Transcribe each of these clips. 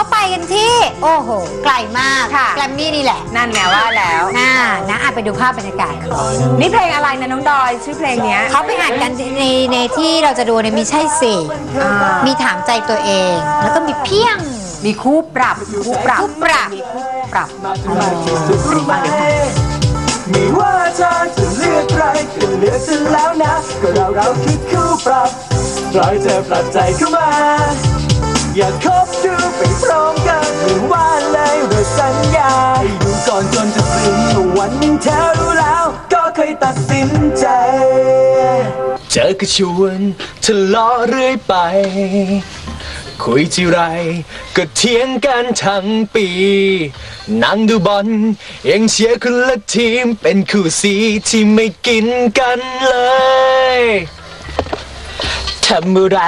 เขาไปกันที่ โอ้โห ไกลมากค่ะ แกรมมี่นี่แหละนั่นแนว่าแล้วน่านะอะไปดูภาพบรรยากาศนี่เพลงอะไรนะน้องดอยชื่อเพลงเนี้ยเขาไปอ่านกันในในที่เราจะดูเนี่ยมีใช่สิอ่ามีถามใจตัวเอง แล้วก็มีเพียงมีคู่ปรับคู่ปรับคู่ปรับมีคู่ปรับรู้ไหมไม่ว่าเธอจะเลือกใครก็เลือกฉันแล้วนะ ก็เราเราคิดคู่ปรับปล่อยเธอปรับใจเข้ามา อยากค ตัดสินใจ เจอก็ชวนทะเลาะเรื่อยไป คุยที่ไร ก็เถียงกันทั้งปี นั่งดูบอลยังเชียร์คนละทีม เป็นคู่สีที่ไม่กินกันเลยทำอะไร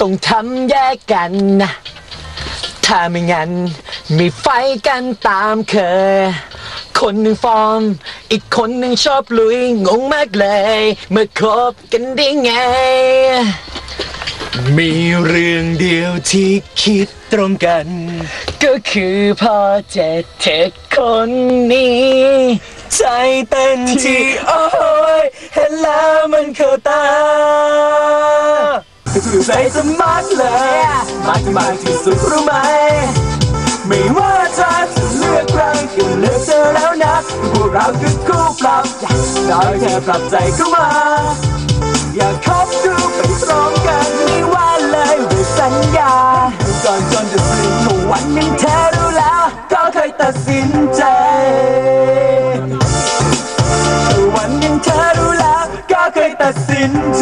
ต้องทำแยกกันนะถ้าไม่งั้น มีไฟกันตามเคย คนหนึ่งฟอร์ม อีกคนหนึ่งชอบลุย งงมากเลยเมื่อคบกันได้ไง มีเรื่องเดียวที่คิดตรงกัน ก็คือพอเจ็ดเทคคนนี้ ใจเต้นที่โอ้ยเห็นแล้วมันเข้าตาถูกใจสมัครเลย มากที่มากที่สุดรู้ไหม ไม่ว่า พวกเราคือคู่ปรับน้อยแค่ปรับใจเข้ามา อย่าคบดูไปตรงกันไม่ว่าเลยหรืสัญญาดูก่อนจนจะสิ้นถ้าวันนึ่งเธอรู้แล้ว ก็เคยตัดสินใจถ้าวันนึ่งเธอรู้แล้ว ก็เคยตัดสินใจ